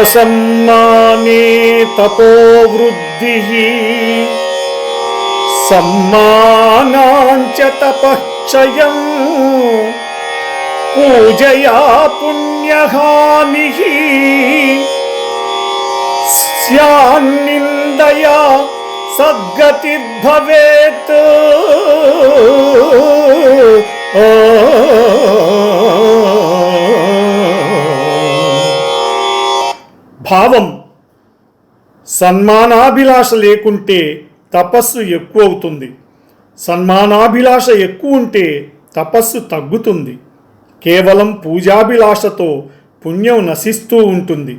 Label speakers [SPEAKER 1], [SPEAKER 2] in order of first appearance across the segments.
[SPEAKER 1] असम्माने तपोवृद्धिः सम्मानाञ्च तपःक्षयम् पूजया पुण्यहानिः स्यान्निन्दया सद्गतिर्भवेत् భావం సన్మానాభిలాష లేకుంటే తపస్సు ఎక్కువ అవుతుంది సన్మానాభిలాష ఎక్కువ ఉంటే తపస్సు తగ్గుతుంది. కేవలం పూజాభిలాషతో పుణ్యం నశిస్తూ ఉంటుంది.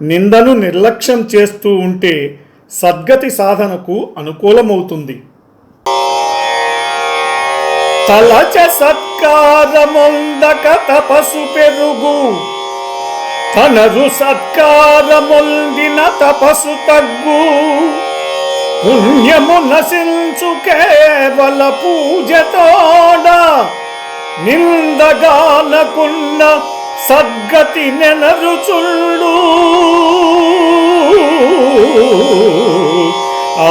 [SPEAKER 1] నిందను నిర్లక్ష్యం చేస్తూ ఉంటే సద్గతి సాధనకు అనుకూలమవుతుంది. తలచ సత్కారముందక తపస్సు పెరుగు. తనరు సత్కారముందిన తపస్సు తగ్గు. పుణ్యము నశించు కేవల పూజతోడ నిందగానకున్న సద్గతి నెనరుచుళ్ళు ఆ